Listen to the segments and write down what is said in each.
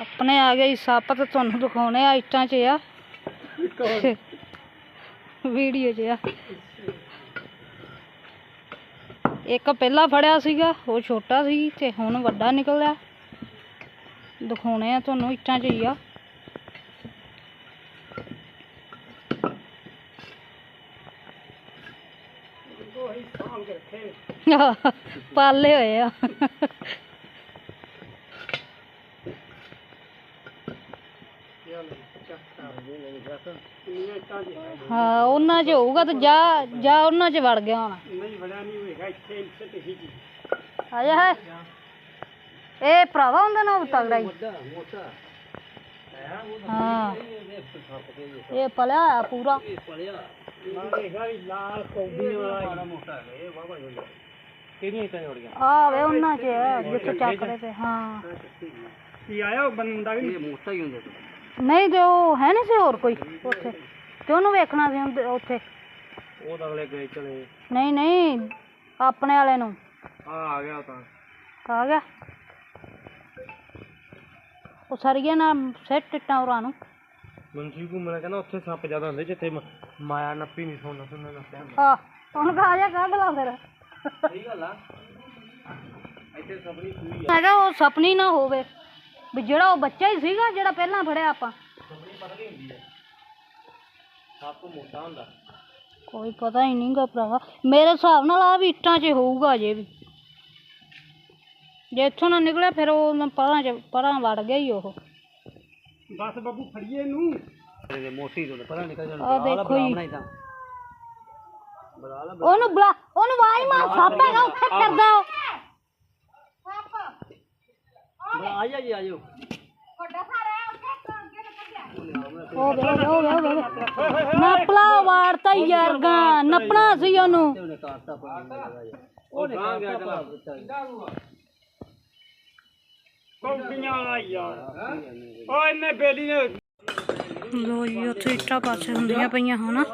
ਆਪਣੇ ਆ ਗਏ ਸੱਪ ਤਾਂ ਤੁਹਾਨੂੰ ਦਿਖਾਉਣੇ ਆ ਇੱਟਾਂ 'ਚ ਆ। ਵੀਡੀਓ 'ਚ ਆ। ਇੱਕ ਪਹਿਲਾਂ ਫੜਿਆ ਸੀਗਾ ਉਹ ਛੋਟਾ ਸੀ ਤੇ ਹੁਣ ਵੱਡਾ ਨਿਕਲਿਆ। ਦਿਖਾਉਣੇ ਆ ਤੁਹਾਨੂੰ ਇੱਟਾਂ 'ਚ ਹੀ ਆ। ਪਾਲੇ ਹੋਏ ਆ। ਹਾਂ ਉਹਨਾਂ 'ਚ ਹੋਊਗਾ ਤੇ ਜਾ ਜਾ ਉਹਨਾਂ 'ਚ ਵੜ ਗਿਆ ਹੋਣਾ। ਨਹੀਂ ਵੜਿਆ ਨਹੀਂ ਹੋਏਗਾ ਇੱਥੇ ਇੱਥੇ ਤੇ ਹੀ ਆਇਆ ਹੈ। ਇਹ ਭਰਾਵਾ ਹੁੰਦਾ ਨਾ ਉਹ ਤਗੜਾ ਹੀ। ਹਾਂ ਇਹ ਪਲਿਆ ਪੂਰਾ। ਆ ਵੇ ਉਹਨਾਂ 'ਚ ਜਿੱਥੇ ਚੱਕਦੇ ਤੇ ਹਾਂ। ਕੀ ਆਇਆ ਉਹ ਬੰਦਾ ਵੀ? ਮੋਟਾ ਹੀ ਹੁੰਦਾ। ਨਹੀਂ ਤੇ ਉਹ ਹੈ ਨਹੀਂ ਸੀ ਹੋਰ ਕੋਈ ਉੱਥੇ। ਤੇ ਉਹਨੂੰ ਵੇਖਣਾ ਸੀ ਉਹਦੇ- ਉੱਥੇ। ਉਹ ਤਾਂ ਅਗਲੇ ਗਏ ਚਲੇ ਨਹੀਂ ਨਹੀਂ ਆਪਣੇ ਵਾਲੇ ਨੂੰ। ਆ ਆ ਗਿਆ ਉਹ ਤਾਂ। ਆ ਗਿਆ। ਉਹ ਸਰੀਏ ਨਾਲ ਸੈੱਟ ਟਿੱਟਾਂ ਉਰਾਂ ਨੂੰ। ਮਨਸੀ ਘੁੰਮਣਾ ਕਹਿੰਦਾ ਉੱਥੇ ਸੱਪ ਜ਼ਿਆਦਾ ਹੁੰਦੇ ਜਿੱਥੇ ਮ- ਮਾਇਆ ਨੱਪੀ ਨਹੀਂ ਸੋਨਾ ਸੁਣਨਾ ਨੱਪਿਆ ਆ ਹੁਣ ਖਾ ਜਾ ਕੱਢ ਲਾ ਫਿਰ। ਸਹੀ ਗੱਲ ਆ। ਇੱਥੇ ਸਭਨੀ ਸੂਈ ਹੈਗਾ ਉਹ ਸਪਨੀ ਨਾ ਹੋਵੇ। ਵੀ ਜਿਹੜਾ ਉਹ ਬੱਚਾ ਹੀ ਸੀਗਾ ਜਿਹੜਾ ਪਹਿਲਾਂ ਫੜਿਆ ਆਪਾਂ। ਸੱਪ ਮੋਟਾ ਹੁੰਦਾ। ਕੋਈ ਪਤਾ ਹੀ ਨਹੀਂਗਾ ਭਰਾਵਾ। ਮੇਰੇ ਹਿਸਾਬ ਨਾਲ ਆ ਵੀ ਇੱਟਾਂ 'ਚ ਹੋਊਗਾ ਜੇ ਵੀ। ਜੇ ਇੱਥੋਂ ਨਾ ਨਿਕਲਿਆ ਫਿਰ ਉਹ ਮੈਂ ਪਰਾਂ 'ਚ ਪਰਾਂ ਵੜ ਗਿਆ ਹੀ ਉਹ। ਬਸ ਬੱਬੂ ਫੜੀਏ ਇਹਨੂੰ। ਇਹ ਮੋਟੀ ਤੋਂ ਪਤਾ ਨਿਕਲ ਜਾਣਾ। ਆ ਦੇਖੋ ਜੀ। ਤਾਂ। ਬੜਾ ਲਾ ਉਹਨੂੰ ਬੁਲਾ ਉਹਨੂੰ ਆਵਾਜ਼ ਮਾਰ ਸੱਪ ਹੈਗਾ ਉੱਥੇ ਫਿਰਦਾ ਉਹ। ਆ ਜਾ ਜੀ ਆ ਜਾਓ। ਨਪਲਾ ਨਪਣਾ ਸੀ ਉਹਨੂੰ। ਉਹਨੇ ਯਾਰ। ਓਏ ਬੇਲੀ ਨੇ। ਲੋ ਜੀ ਉੱਥੇ ਇੱਟਾਂ ਪਾਸੇ ਹੁੰਦੀਆਂ ਪਈਆਂ ਹੁਣ।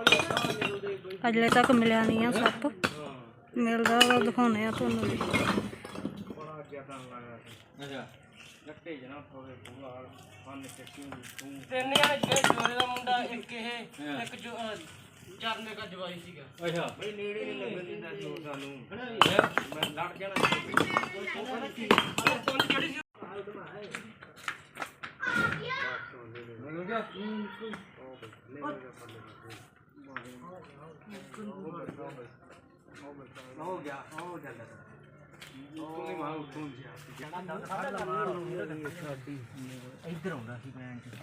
ਅਜਲੇ ਤੱਕ ਮਿਲਿਆ ਨਹੀਂ ਆ ਸੱਪ। ਮਿਲਦਾ ਦਿਖਾਉਣੇ ਆ ਤੁਹਾਨੂੰ ਵੀ। ਅੱਛਾ। ਲੱਟੇ ਜਨਾ ਥੋੜੇ ਪੂਰਾ ਫਨ ਚੱਕੀ ਤੂੰ ਤਿੰਨ ਯਾਰ ਜੋਰੇ ਦਾ ਮੁੰਡਾ ਇੱਕ ਇਹ ਇੱਕ ਜੋ ਚਰਨੇ ਦਾ ਜਵਾਈ ਸੀਗਾ। ਅੱਛਾ। ਬਈ ਨੇੜੇ ਨਹੀਂ ਲੱਗਣ ਦਿੰਦਾ ਸੀ ਉਹ ਸਾਨੂੰ ਮੈਂ ਲੜ ਜਾਣਾ ਹੋ ਗਿਆ ਹੋ ਜਾਂਦਾ ਤੂੰ ਨਹੀਂ ਮਾਰ ਤੂੰ ਇੱਧਰ ਆਉਂਦਾ ਸੀ ਭੈਣ ਚ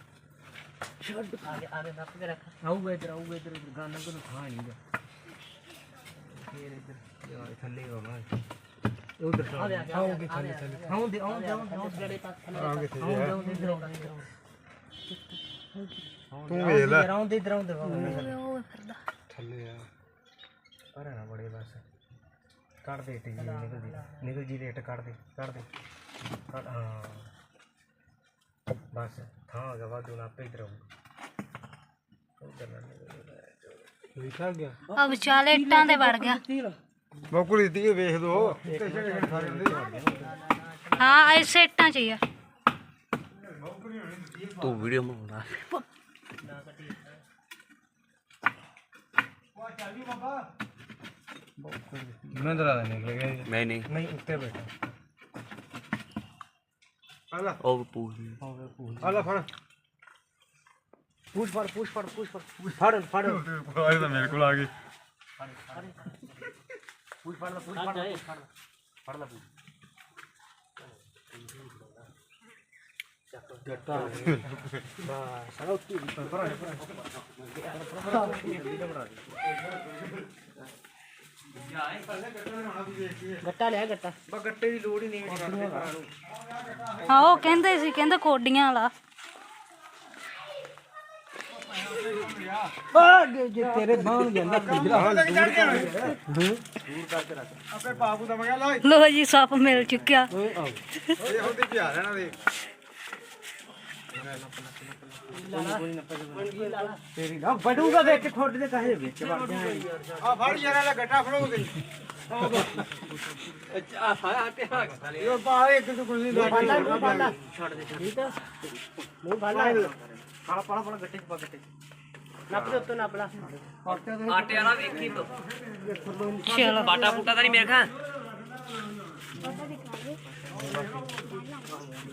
ਛੱਡ ਆ ਗਿਆ ਆ ਦੇ ਨੱਪ ਕੇ ਰੱਖ ਆਊਗਾ ਇੱਧਰ ਆਊਗਾ ਇੱਧਰ ਇੱਧਰ ਗਾਣਾ ਨੂੰ ਖਾ ਨਹੀਂਗਾ ਫੇਰ ਇੱਧਰ ਯਾਰ ਥੱਲੇ ਹੋਣਾ ਉਧਰ ਆਉਂਗੇ ਥੱਲੇ ਥੱਲੇ ਆਉਂਦੇ ਆਉਂਦੇ ਆਉਂਦੇ ਆਉਂਦੇ ਇੱਧਰ ਆਉਂਦੇ ਇੱਧਰ ਤੂੰ ਵੇਖ ਲੈ ਆਉਂਦੇ ਇੱਧਰ ਆਉਂਦੇ ਉਹ ਫਿਰਦਾ ਥੱਲੇ ਆ ਪਰ ਨਾ ਬੜੇ ਬਸ ਕੱਢ ਦੇ ਟੀ ਨਿਕਲ ਜੀ। ਨਿਕਲ ਜੀ ਰੇਟ ਕੱਢ ਦੇ ਕੱਢ ਦੇ। ਕੱਢ ਹਾਂ। ਬਸ ਥਾਂ ਆ ਗਿਆ ਵਾਧੂ ਨਾ ਗਿਆ? ਆ ਵਿਚਾਲੇ ਇੱਟਾਂ ਦੇ ਵੜ ਗਿਆ। ਬੋਕੜੀ ਦੀ ਵੇਖ ਦੋ। ਹਾਂ ਐਸੇ ਇੱਟਾਂ 'ਚ ਹੀ ਆ। ਤੂੰ ਵੀਡੀਓ ਬਣਾਉਣਾ ਮੈਂ ਦਰਾ ਨਿਕਲ ਗਿਆ ਨਹੀਂ ਨਹੀਂ। ਨਹੀਂ ਉੱਤੇ ਬੈਠਾ। ਆਲਾ ਉਹ ਪੂਛ ਆਲਾ ਫੜ। ਪੁਸ਼ ਫੜ ਪੁਸ਼ ਫੜ ਪੁਸ਼ ਫੜ। ਫੜ ਫੜ। ਤਾਂ ਮੇਰੇ ਕੋਲ ਆ ਗਈ। ਪੁਸ਼ ਫੜ ਲੈ ਪੁਸ਼ ਫੜ ਲੈ ਫੜ ਲੈ। ਫੜ ਲੈ ਜੱਟਾ ਬਸ ਸਾਰਾ ਉੱਤੇ ਪਰਾਂ ਗੱਟਾ ਲਿਆ ਗੱਟਾ। ਬਾ ਗੱਟੇ ਦੀ ਲੋੜ ਹੀ ਨਹੀਂ ਕਰਦੇ ਘਰਾਂ ਨੂੰ। ਹਾਂ ਉਹ ਕਹਿੰਦੇ ਸੀ ਕਹਿੰਦੇ ਕੋਡੀਆਂ ਵਾਲਾ। ਜੇ ਤੇਰੇ ਬਾਹਣ ਜਾਂਦਾ ਆਪੇ ਬਾਬੂ ਦਾ ਮਗਾ ਲਾ। ਲੋ ਜੀ ਸੱਪ ਮਿਲ ਚੁੱਕਿਆ। ਇਹ ਹੁੰਦੀ ਪਿਆ ਰਹਿਣਾ ਦੇ। ਤੇਰੀ ਨਾ ਬੜੂਗਾ ਵਿੱਚ ਖੋਡ ਦੇ ਕਹੇ ਵਿੱਚ ਵੜ ਆ ਫੜ ਯਾਰ ਇਹਦਾ ਗੱਟਾ ਫੜੋ ਤੇ ਆ ਸਾਰਾ ਹਟਿਆ ਇਹ ਪਾ ਇੱਕ ਤੋਂ ਕੁਝ ਨਹੀਂ ਲੱਗਦਾ ਛੱਡ ਦੇ। ਠੀਕ ਆ? ਮੂੰਹ ਫੜ ਲੈ। ਪਾਲਾ ਪਾਲਾ ਪਾਲਾ ਗੱਟੇ ਚ ਪਾ ਗੱਟੇ ਨੱਪ ਦੇ ਉੱਤੇ ਨੱਪ ਲਾ। ਆਟੇ ਵਾਲਾ ਵੇਖੀ ਤੋ ਚਲੋ ਬਾਟਾ ਬੂਟਾ ਤਾਂ ਨਹੀਂ ਮੇਰੇ ਖਾਂ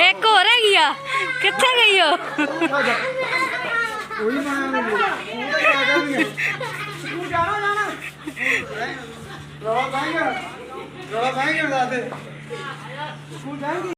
ਇੱਕ ਹੋਰ ਹੈਗੀ ਆ। ਕਿੱਥੇ ਗਈ ਉਹ? ਉਹੀ ਬਣਾਇਆ ਨਹੀਂ ਤਾਂ ਜਾਣਾ ਜਾਣਾ ਰੋਲਾ ਬਾਂਗਾ ਰੋਲਾ ਬਾਂਗਾ ਦਾਦੇ ਤੂੰ ਜਾਏਂਗੀ?